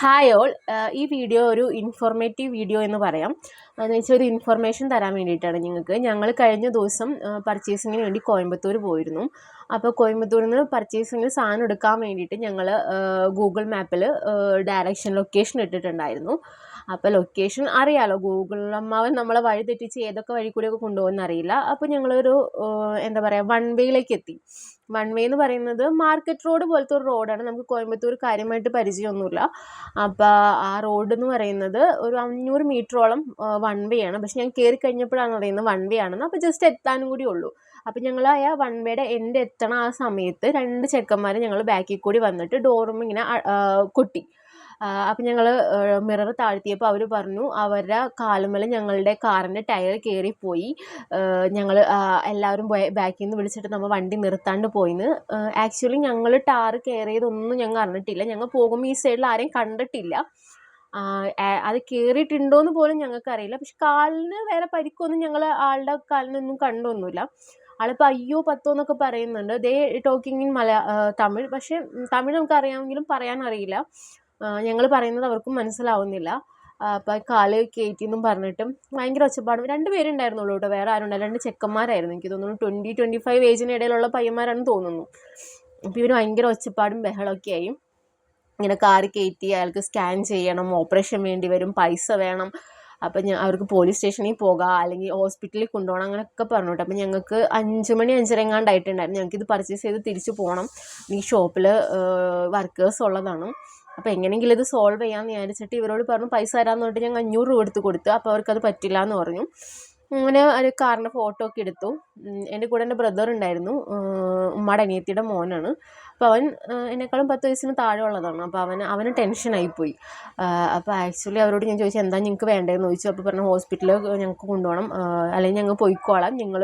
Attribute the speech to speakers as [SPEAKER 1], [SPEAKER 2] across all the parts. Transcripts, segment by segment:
[SPEAKER 1] Hi all ഈ video ഒരു informative video എന്ന് പറയാം. എന്ന് വെച്ചാൽ ഒരു ഇൻഫർമേഷൻ തരാൻ വേണ്ടിയിട്ടാണ് നിങ്ങൾക്ക്. ഞങ്ങൾ കഴിഞ്ഞ ദിവസം പർച്ചേസിങ്ങിന് വേണ്ടി കോയമ്പത്തൂർ പോയിരുന്നു. അപ്പോൾ കോയമ്പത്തൂരിൽ നിന്ന് പർച്ചേസിങ്ങിന് സാധനം എടുക്കാൻ വേണ്ടിയിട്ട് ഞങ്ങൾ ഗൂഗിൾ മാപ്പിൽ ഡയറക്ഷൻ ലൊക്കേഷൻ ഇട്ടിട്ടുണ്ടായിരുന്നു. അപ്പോൾ ലൊക്കേഷൻ അറിയാലോ. ഗൂഗിൾ അമ്മാവൻ നമ്മളെ വഴി തെറ്റിച്ച് ഏതൊക്കെ വഴി കൂടിയൊക്കെ കൊണ്ടുപോകുന്ന അറിയില്ല. അപ്പോൾ ഞങ്ങളൊരു എന്താ പറയുക വൺ വേയിലേക്ക് എത്തി. വൺ വേ എന്ന് പറയുന്നത് മാർക്കറ്റ് റോഡ് പോലത്തെ ഒരു റോഡാണ് നമുക്ക് കോയമ്പത്തൂർ കാര്യമായിട്ട് പരിചയമൊന്നുമില്ല. അപ്പോൾ ആ റോഡ് എന്ന് പറയുന്നത് ഒരു അഞ്ഞൂറ് മീറ്ററോളം വൺ വേ ആണ്. പക്ഷെ ഞാൻ കയറി കഴിഞ്ഞപ്പോഴാണ് അറിയുന്നത് വൺ വേ ആണെന്ന്. അപ്പോൾ ജസ്റ്റ് എത്താനും കൂടി ഉള്ളൂ. അപ്പോൾ ഞങ്ങൾ ആ വൺ വേയുടെ എന്റെ എത്തണ ആ സമയത്ത് രണ്ട് ചെക്കന്മാർ ഞങ്ങൾ ബാക്കിൽ കൂടി വന്നിട്ട് ഡോറും ഇങ്ങനെ കൊട്ടി. അപ്പം ഞങ്ങൾ മിറർ താഴ്ത്തിയപ്പോൾ അവർ പറഞ്ഞു അവരുടെ കാലുമ്മേൽ ഞങ്ങളുടെ കാറിന്റെ ടയർ കയറിപ്പോയി ഞങ്ങൾ എല്ലാവരും ബാക്കിൽ നിന്ന് വിളിച്ചിട്ട് നമ്മൾ വണ്ടി നിർത്താണ്ട് പോയിന്ന്. ആക്ച്വലി ഞങ്ങൾ ടാർ കയറിയതൊന്നും ഞങ്ങൾ അറിഞ്ഞിട്ടില്ല. ഞങ്ങൾ പോകുമ്പോൾ ഈ സൈഡിൽ ആരെയും കണ്ടിട്ടില്ല. അത് കയറിയിട്ടുണ്ടോ എന്ന് പോലും ഞങ്ങൾക്കറിയില്ല പക്ഷെ കാലിന് വേറെ പരിക്കൊന്നും ഞങ്ങൾ ആളുടെ കാലിനൊന്നും കണ്ടൊന്നുമില്ല. ആളിപ്പോൾ അയ്യോ പത്തോ എന്നൊക്കെ പറയുന്നുണ്ട്. ദേ ടോക്കിംഗ് ഇൻ മല തമിഴ്. പക്ഷേ തമിഴ് നമുക്ക് അറിയാമെങ്കിലും പറയാൻ അറിയില്ല ഞങ്ങൾ പറയുന്നത് അവർക്കും മനസ്സിലാവുന്നില്ല. അപ്പോൾ കാൽ കയറ്റി എന്നും പറഞ്ഞിട്ടും ഭയങ്കര ഒച്ചപ്പാടും. രണ്ട് പേരുണ്ടായിരുന്നുള്ളൂ കേട്ടോ വേറെ ആരും രണ്ട് ചെക്കന്മാരായിരുന്നു. എനിക്ക് തോന്നുന്നു ട്വന്റി ട്വന്റി ഫൈവ് ഏജിന് ഇടയിലുള്ള പയ്യന്മാരാണെന്ന് തോന്നുന്നു. അപ്പോൾ ഇവർ ഭയങ്കര ഒച്ചപ്പാടും ബഹളമൊക്കെ ആയി. ഇങ്ങനെ കാറ് കയറ്റി അയാൾക്ക് സ്കാൻ ചെയ്യണം ഓപ്പറേഷൻ വേണ്ടി വരും പൈസ വേണം. അപ്പം ഞാൻ അവർക്ക് പോലീസ് സ്റ്റേഷനിൽ പോകാം അല്ലെങ്കിൽ ഹോസ്പിറ്റലിൽ കൊണ്ടുപോകണം അങ്ങനെയൊക്കെ പറഞ്ഞു കേട്ടോ. അപ്പം ഞങ്ങൾക്ക് അഞ്ച് മണി അഞ്ചരങ്ങാണ്ടായിട്ടുണ്ടായിരുന്നു. ഞങ്ങൾക്ക് ഇത് പർച്ചേസ് ചെയ്ത് തിരിച്ചു പോകണം. ഈ ഷോപ്പിൽ വർക്കേഴ്സ് ഉള്ളതാണ്. അപ്പോൾ എങ്ങനെയെങ്കിലും ഇത് സോൾവ് ചെയ്യാമെന്ന് വിചാരിച്ചിട്ട് ഇവരോട് പറഞ്ഞു പൈസ തരാമെന്ന് പറഞ്ഞിട്ട് ഞങ്ങൾ അഞ്ഞൂറ് രൂപ എടുത്ത് കൊടുത്തു അപ്പോൾ അവർക്കത് പറ്റില്ല എന്ന് പറഞ്ഞു. അങ്ങനെ ഒരു കാറിന്റെ ഫോട്ടോ ഒക്കെ എടുത്തു. എന്റെ കൂടെ എന്റെ ബ്രദർ ഉണ്ടായിരുന്നു. ഉമ്മയുടെ അനിയത്തിയുടെ മോനാണ്. അപ്പോൾ അവൻ എന്നെക്കാളും പത്ത് വയസ്സിന് താഴെ ഉള്ളതാണ് അപ്പോൾ അവൻ അവന് ടെൻഷനായിപ്പോയി അപ്പോൾ ആക്ച്വലി അവരോട് ഞാൻ ചോദിച്ചു എന്താ നിങ്ങൾക്ക് വേണ്ടതെന്ന് ചോദിച്ചു. അപ്പോൾ പറഞ്ഞു ഹോസ്പിറ്റലിൽ ഞങ്ങൾക്ക് കൊണ്ടുപോകണം. അല്ലെങ്കിൽ ഞങ്ങൾ പോയിക്കോളാം. ഞങ്ങൾ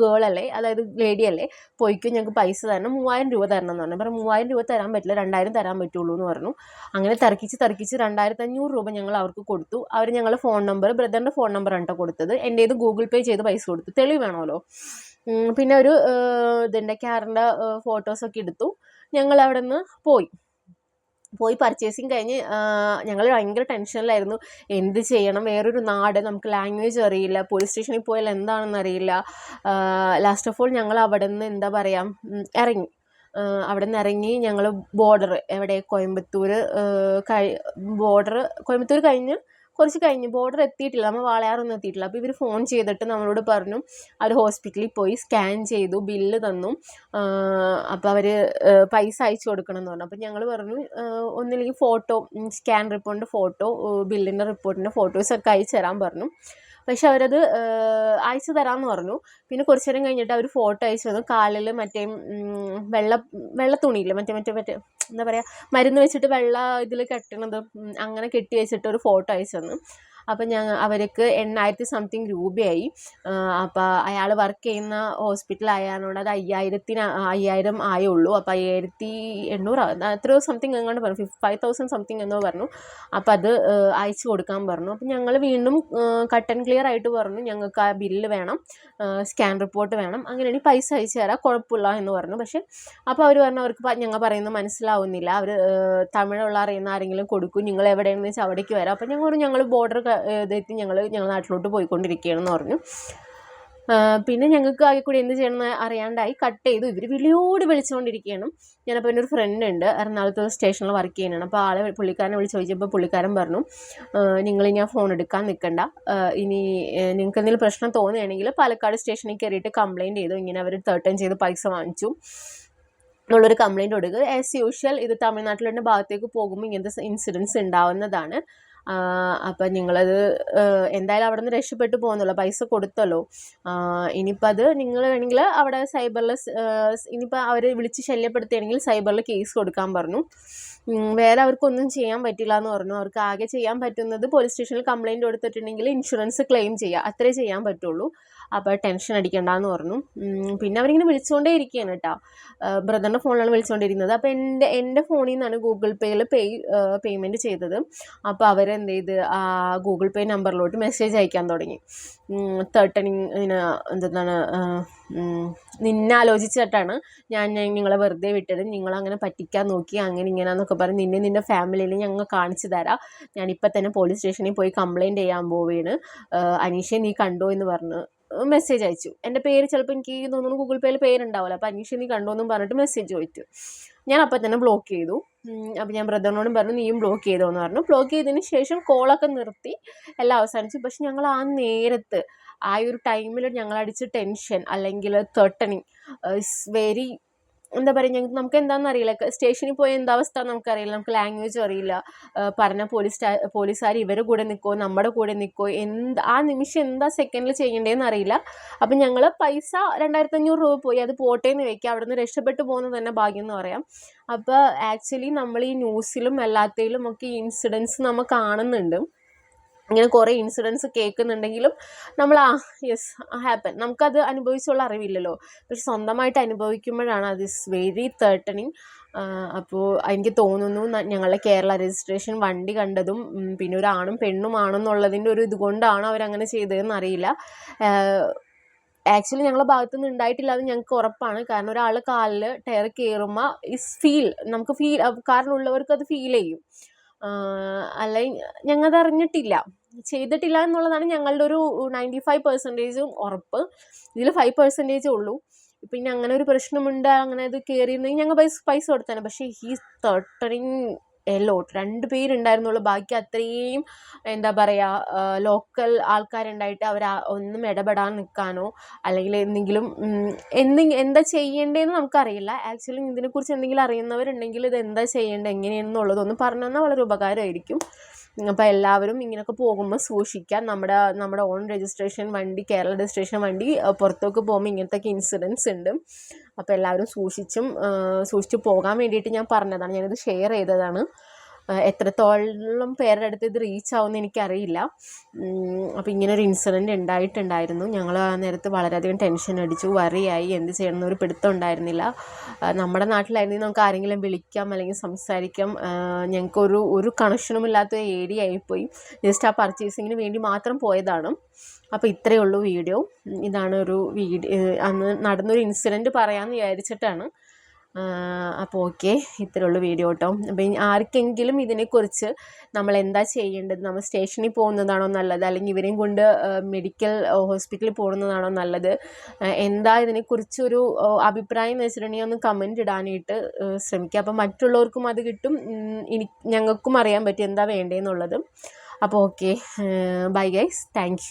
[SPEAKER 1] ഗേൾ അല്ലേ? അതായത് ലേഡി അല്ലേ? പോയിക്കോ ഞങ്ങൾക്ക് പൈസ തരണം. മൂവായിരം രൂപ തരണം എന്ന് പറഞ്ഞു. പറഞ്ഞു മൂവായിരം രൂപ തരാൻ പറ്റില്ല. രണ്ടായിരം തരാൻ പറ്റുള്ളൂ എന്ന് പറഞ്ഞു. അങ്ങനെ തർക്കിച്ച് തർക്കിച്ച് രണ്ടായിരത്തി അഞ്ഞൂറ് രൂപ ഞങ്ങൾ അവർക്ക് കൊടുത്തു. അവർ ഞങ്ങളുടെ ഫോൺ നമ്പർ ബ്രദറിന്റെ ഫോൺ നമ്പർ ആണ് കൊടുത്തത്. എന്റേത് ഗൂഗിൾ പേ ചെയ്ത് പൈസ കൊടുത്തു. തെളിവ് വേണമല്ലോ. പിന്നെ ഒരു ഇതിന്റെ കാറിന്റെ ഫോട്ടോസൊക്കെ എടുത്തു ഞങ്ങൾ അവിടെ നിന്ന് പോയി. പോയി പർച്ചേസിങ് കഴിഞ്ഞ് ഞങ്ങൾ ഭയങ്കര ടെൻഷനിലായിരുന്നു എന്ത് ചെയ്യണം? വേറൊരു നാട് നമുക്ക് ലാംഗ്വേജ് അറിയില്ല. പോലീസ് സ്റ്റേഷനിൽ പോയാൽ എന്താണെന്ന് അറിയില്ല. ലാസ്റ്റ് ഓഫ് ഓൾ ഞങ്ങൾ അവിടെ നിന്ന് എന്താ പറയുക ഇറങ്ങി. അവിടെ നിന്ന് ഇറങ്ങി ഞങ്ങൾ ബോർഡർ എവിടെ? കോയമ്പത്തൂർ കഴി ബോർഡർ കോയമ്പത്തൂർ കഴിഞ്ഞ് കുറച്ച് കഴിഞ്ഞ് ബോർഡർ എത്തിയിട്ടില്ല. നമ്മൾ വാളയാറൊന്നും എത്തിയിട്ടില്ല. അപ്പോൾ ഇവർ ഫോൺ ചെയ്തിട്ട് നമ്മളോട് പറഞ്ഞു അവർ ഹോസ്പിറ്റലിൽ പോയി സ്കാൻ ചെയ്തു ബില്ല് തന്നു. അപ്പോൾ അവർ പൈസ അയച്ചു കൊടുക്കണം എന്ന് പറഞ്ഞു. അപ്പോൾ ഞങ്ങൾ പറഞ്ഞു ഒന്നില്ലെങ്കിൽ ഫോട്ടോ സ്കാൻ റിപ്പോർട്ടിന്റെ ഫോട്ടോ ബില്ലിന്റെ റിപ്പോർട്ടിന്റെ ഫോട്ടോസൊക്കെ അയച്ചു തരാൻ പറഞ്ഞു. പക്ഷെ അവരത് അയച്ചു തരാമെന്ന് പറഞ്ഞു. പിന്നെ കുറച്ച് നേരം കഴിഞ്ഞിട്ട് അവർ ഫോട്ടോ അയച്ചു തന്നു. കാലിൽ മറ്റേ വെള്ള വെള്ള തുണിയില്ല മറ്റേ മറ്റേ മറ്റേ എന്താ പറയുക മരുന്ന് വെച്ചിട്ട് വെള്ള ഇതിൽ കെട്ടണത് അങ്ങനെ കെട്ടി വെച്ചിട്ട് ഒരു ഫോട്ടോ അയച്ചു തന്നു. അപ്പം ഞങ്ങൾ അവർക്ക് എണ്ണായിരത്തി സംതിങ് രൂപയായി. അപ്പോൾ അയാൾ വർക്ക് ചെയ്യുന്ന ഹോസ്പിറ്റൽ ആയതുകൊണ്ട് അത് അയ്യായിരത്തിന് അയ്യായിരം ആയുള്ളൂ. അപ്പോൾ അയ്യായിരത്തി എണ്ണൂറ് എത്രയോ സംതിങ് എങ്ങാണ്ട് പറഞ്ഞു. ഫൈവ് തൗസൻഡ് സംതിങ് എന്നോ പറഞ്ഞു. അപ്പോൾ അത് അയച്ചു കൊടുക്കാൻ പറഞ്ഞു. അപ്പം ഞങ്ങൾ വീണ്ടും കട്ട് ആൻഡ് ക്ലിയർ ആയിട്ട് പറഞ്ഞു. ഞങ്ങൾക്ക് ആ ബില്ല് വേണം സ്കാൻ റിപ്പോർട്ട് വേണം. അങ്ങനെയാണെങ്കിൽ പൈസ അയച്ചു തരാം കുഴപ്പമില്ല എന്ന് പറഞ്ഞു. പക്ഷേ അപ്പോൾ അവർ പറഞ്ഞു അവർക്ക് ഞങ്ങൾ പറയുന്നത് മനസ്സിലാവുന്നില്ല. അവർ തമിഴുള്ള അറിയുന്ന ആരെങ്കിലും കൊടുക്കും. നിങ്ങൾ എവിടെയാണെന്ന് വെച്ചാൽ അവിടേക്ക് വരാം. അപ്പോൾ ഞങ്ങൾ ഞങ്ങൾ ബോർഡർ ഇതെത്തി ഞങ്ങൾ ഞങ്ങൾ നാട്ടിലോട്ട് പോയിക്കൊണ്ടിരിക്കുകയാണെന്ന് പറഞ്ഞു. പിന്നെ ഞങ്ങൾക്ക് ആകെ കൂടി എന്ത് ചെയ്യണമെന്ന് അറിയാണ്ടായി കട്ട് ചെയ്തു. ഇവർ വിളിയോട് വിളിച്ചുകൊണ്ടിരിക്കുകയാണ്. ഞാനപ്പോൾ എന്റെ ഒരു ഫ്രണ്ട് ഉണ്ട് എറണാകുളത്ത് സ്റ്റേഷനിൽ വർക്ക് ചെയ്യുന്നതാണ്. അപ്പോൾ ആളെ പുള്ളിക്കാരനെ വിളിച്ച് ചോദിച്ചപ്പോൾ പുള്ളിക്കാരൻ പറഞ്ഞു നിങ്ങൾ ആ ഫോൺ എടുക്കാൻ നിൽക്കണ്ട ഇനി നിങ്ങൾക്ക് എന്തെങ്കിലും പ്രശ്നം തോന്നുകയാണെങ്കിൽ പാലക്കാട് സ്റ്റേഷനിൽ കയറിയിട്ട് കംപ്ലയിന്റ് ചെയ്തു. ഇങ്ങനെ അവർ തേർട്ടേൺ ചെയ്ത് പൈസ വാങ്ങിച്ചു. എന്നുള്ളൊരു കംപ്ലയിന്റ് കൊടുക്കുക. ആസ് യൂഷ്വൽ ഇത് തമിഴ്നാട്ടിലെ ഭാഗത്തേക്ക് പോകുമ്പോൾ ഇങ്ങനത്തെ ഇൻസിഡൻസ് ഉണ്ടാവുന്നതാണ്. അപ്പം നിങ്ങളത് എന്തായാലും അവിടെ നിന്ന് രക്ഷപ്പെട്ടു പോകുന്നല്ലോ പൈസ കൊടുത്തല്ലോ. ഇനിയിപ്പം അത് നിങ്ങൾ വേണമെങ്കിൽ അവിടെ സൈബറിൽ ഇനിയിപ്പോൾ അവർ വിളിച്ച് ശല്യപ്പെടുത്തുകയാണെങ്കിൽ സൈബറിൽ കേസ് കൊടുക്കാൻ പറഞ്ഞു. വേറെ അവർക്കൊന്നും ചെയ്യാൻ പറ്റില്ല എന്ന് പറഞ്ഞു. അവർക്ക് ആകെ ചെയ്യാൻ പറ്റുന്നത് പോലീസ് സ്റ്റേഷനിൽ കംപ്ലയിന്റ് കൊടുത്തിട്ടുണ്ടെങ്കിൽ ഇൻഷുറൻസ് ക്ലെയിം ചെയ്യുക അത്രേ ചെയ്യാൻ പറ്റുള്ളൂ. അപ്പോൾ ടെൻഷൻ അടിക്കണ്ടെന്ന് പറഞ്ഞു. പിന്നെ അവരിങ്ങനെ വിളിച്ചുകൊണ്ടേ ഇരിക്കുകയാണ് കേട്ടോ ബ്രദറിന്റെ ഫോണിലാണ് വിളിച്ചുകൊണ്ടിരുന്നത് അപ്പോൾ എന്റെ എന്റെ ഫോണിൽ നിന്നാണ് ഗൂഗിൾ പേയിൽ പേ പേയ്മെന്റ് ചെയ്തത്. അപ്പോൾ അവരെന്ത് ചെയ്ത് ആ ഗൂഗിൾ പേ നമ്പറിലോട്ട് മെസ്സേജ് അയക്കാൻ തുടങ്ങി. തേർട്ടനിങ് ഇങ്ങനെ എന്താണ് നിന്നെ ആലോചിച്ചിട്ടാണ് ഞാൻ നിങ്ങളെ വെറുതെ വിട്ടത്. നിങ്ങളങ്ങനെ പറ്റിക്കാൻ നോക്കി അങ്ങനെ ഇങ്ങനെയാന്നൊക്കെ പറഞ്ഞ് നിന്നെ നിന്റെ ഫാമിലിയിൽ ഞങ്ങൾ കാണിച്ചു തരാം. ഞാനിപ്പോൾ തന്നെ പോലീസ് സ്റ്റേഷനിൽ പോയി കംപ്ലയിന്റ് ചെയ്യാൻ പോവുകയാണ് അനീഷെ നീ കണ്ടോ എന്ന് പറഞ്ഞ് മെസ്സേജ് അയച്ചു. എന്റെ പേര് ചിലപ്പോൾ എനിക്ക് തോന്നുന്നു ഗൂഗിൾ പേയിൽ പേരുണ്ടാവില്ല. അപ്പോൾ അന്വേഷിച്ച് നീ കണ്ടോ എന്നും പറഞ്ഞിട്ട് മെസ്സേജ് ചോദിച്ചു. ഞാൻ അപ്പം തന്നെ ബ്ലോക്ക് ചെയ്തു. അപ്പോൾ ഞാൻ ബ്രദറിനോടും പറഞ്ഞു നീയും ബ്ലോക്ക് ചെയ്തോ എന്ന് പറഞ്ഞു. ബ്ലോക്ക് ചെയ്തതിന് ശേഷം കോളൊക്കെ നിർത്തി. എല്ലാം അവസാനിച്ചു. പക്ഷെ ഞങ്ങൾ ആ നേരത്ത് ആ ഒരു ടൈമിൽ ഞങ്ങളടിച്ച ടെൻഷൻ അല്ലെങ്കിൽ തൊട്ടണി ഇറ്റ്സ് വെരി എന്താ പറയുക ഞങ്ങൾക്ക് നമുക്ക് എന്താണെന്ന് അറിയില്ല സ്റ്റേഷനിൽ പോയി എന്താ അവസ്ഥ നമുക്കറിയില്ല. നമുക്ക് ലാംഗ്വേജ് അറിയില്ല. പറഞ്ഞ പോലീസ് പോലീസുകാർ ഇവരുടെ കൂടെ നിൽക്കുമോ നമ്മുടെ കൂടെ നിൽക്കുമോ എന്ത് ആ നിമിഷം എന്താ സെക്കൻഡിൽ ചെയ്യേണ്ടതെന്ന് അറിയില്ല. അപ്പം ഞങ്ങൾ പൈസ രണ്ടായിരത്തി അഞ്ഞൂറ് രൂപ പോയി. അത് പോട്ടെ എന്ന് വെക്കുക അവിടെ നിന്ന് രക്ഷപ്പെട്ടു പോകുന്നത് തന്നെ ഭാഗ്യം എന്ന് പറയാം. അപ്പോൾ ആക്ച്വലി നമ്മൾ ഈ ന്യൂസിലും എല്ലാത്തിലും ഒക്കെ ഇൻസിഡൻസ് നമ്മൾ കാണുന്നുണ്ട്. ഇങ്ങനെ കുറേ ഇൻസിഡൻസ് കേൾക്കുന്നുണ്ടെങ്കിലും നമ്മൾ ആ യെസ് ഹാപ്പൻ നമുക്കത് അനുഭവിച്ചുള്ള അറിവില്ലല്ലോ. പക്ഷെ സ്വന്തമായിട്ട് അനുഭവിക്കുമ്പോഴാണ് അത് ഇസ് വെരി തേർട്ടണിങ് അപ്പോൾ എനിക്ക് തോന്നുന്നു ഞങ്ങളുടെ കേരള രജിസ്ട്രേഷൻ വണ്ടി കണ്ടതും പിന്നെ ഒരു ആണും പെണ്ണും ആണെന്നുള്ളതിന്റെ ഒരു ഇതുകൊണ്ടാണ് അവരങ്ങനെ ചെയ്തതെന്ന് അറിയില്ല. ആക്ച്വലി ഞങ്ങളുടെ ഭാഗത്തു നിന്ന് ഉണ്ടായിട്ടില്ല അത് ഞങ്ങൾക്ക് ഉറപ്പാണ്. കാരണം ഒരാൾ കാലിൽ ടയർ കയറുമ്പോൾ ഇസ് ഫീൽ നമുക്ക് ഫീൽ കാരണം ഉള്ളവർക്ക് അത് ഫീൽ ചെയ്യും. അല്ലെങ്കിൽ ഞങ്ങളത് അറിഞ്ഞിട്ടില്ല ചെയ്തിട്ടില്ല എന്നുള്ളതാണ് ഞങ്ങളുടെ ഒരു നയന്റി ഫൈവ് പെർസെന്റേജും ഉറപ്പ്. ഇതിൽ ഫൈവ് പെർസെന്റേജേ ഉള്ളൂ. പിന്നെ അങ്ങനെ ഒരു പ്രശ്നമുണ്ട് അങ്ങനെ ഇത് കയറിയിരുന്നെങ്കിൽ ഞങ്ങൾ പൈസ പൈസ കൊടുത്തേനെ പക്ഷേ ഹീ തേർട്ടറിങ് എലോട്ട് രണ്ട് പേരുണ്ടായിരുന്നുള്ളൂ. ബാക്കി അത്രയും എന്താ പറയുക ലോക്കൽ ആൾക്കാരുണ്ടായിട്ട് അവർ ഒന്നും ഇടപെടാൻ നിൽക്കാനോ അല്ലെങ്കിൽ എന്തെങ്കിലും എന്തെ എന്താ ചെയ്യേണ്ടതെന്ന് നമുക്കറിയില്ല. ആക്ച്വലി ഇതിനെക്കുറിച്ച് എന്തെങ്കിലും അറിയുന്നവരുണ്ടെങ്കിൽ ഇത് എന്താ ചെയ്യേണ്ടത് എങ്ങനെയാണെന്നുള്ളതൊന്ന് പറഞ്ഞു തന്നാൽ വളരെ ഉപകാരമായിരിക്കും. അപ്പോൾ എല്ലാവരും ഇങ്ങനെയൊക്കെ പോകുമ്പോൾ സൂക്ഷിക്കുക നമ്മുടെ നമ്മുടെ ഓൺ രജിസ്ട്രേഷൻ വണ്ടി കേരള രജിസ്ട്രേഷൻ വണ്ടി പുറത്തേക്ക് പോകുമ്പോൾ ഇങ്ങനത്തെയൊക്കെ ഇൻസിഡൻസ് ഉണ്ട്. അപ്പോൾ എല്ലാവരും സൂക്ഷിച്ചും സൂക്ഷിച്ച് പോകാൻ വേണ്ടിയിട്ട് ഞാൻ പറഞ്ഞതാണ്. ഞാനിത് ഷെയർ ചെയ്തതാണ്. എത്രത്തോളം പേരുടെ അടുത്ത് ഇത് റീച്ച് ആവുമെന്ന് എനിക്കറിയില്ല. അപ്പോൾ ഇങ്ങനെ ഒരു ഇൻസിഡന്റ് ഉണ്ടായിട്ടുണ്ടായിരുന്നു. ഞങ്ങൾ ആ നേരത്ത് വളരെയധികം ടെൻഷൻ അടിച്ചു വറിയായി എന്ത് ചെയ്യണമെന്ന് ഒരു പിടുത്തം ഉണ്ടായിരുന്നില്ല. നമ്മുടെ നാട്ടിലായിരുന്നെങ്കിൽ നമുക്ക് ആരെങ്കിലും വിളിക്കാം അല്ലെങ്കിൽ സംസാരിക്കാം. ഞങ്ങൾക്കൊരു ഒരു കണക്ഷനും ഇല്ലാത്ത ഏരിയ ആയിപ്പോയി. ജസ്റ്റ് ആ പർച്ചേസിങ്ങിന് വേണ്ടി മാത്രം പോയതാണ്. അപ്പോൾ ഇത്രയേ ഉള്ളൂ വീഡിയോ ഇതാണ് ഒരു വീഡിയോ അന്ന് നടന്നൊരു ഇൻസിഡന്റ് പറയാമെന്ന് വിചാരിച്ചിട്ടാണ്. അപ്പോൾ ഓക്കെ ഇത്രയേ ഉള്ളൂ വീഡിയോ കേട്ടോ അപ്പോൾ ഇനി ആർക്കെങ്കിലും ഇതിനെക്കുറിച്ച് നമ്മൾ എന്താ ചെയ്യേണ്ടത് നമ്മൾ സ്റ്റേഷനിൽ പോകുന്നതാണോ നല്ലത് അല്ലെങ്കിൽ ഇവരെയും കൊണ്ട് മെഡിക്കൽ ഹോസ്പിറ്റലിൽ പോകുന്നതാണോ നല്ലത് എന്താ ഇതിനെക്കുറിച്ചൊരു അഭിപ്രായം വെച്ചിട്ടുണ്ടെങ്കിൽ ഒന്ന് കമന്റ് ഇടാനായിട്ട് ശ്രമിക്കുക അപ്പോൾ മറ്റുള്ളവർക്കും അത് കിട്ടും ഇനി ഞങ്ങൾക്കും അറിയാൻ പറ്റും എന്താ വേണ്ടതെന്നുള്ളത് അപ്പോൾ ഓക്കെ ബൈ ഗൈസ് താങ്ക്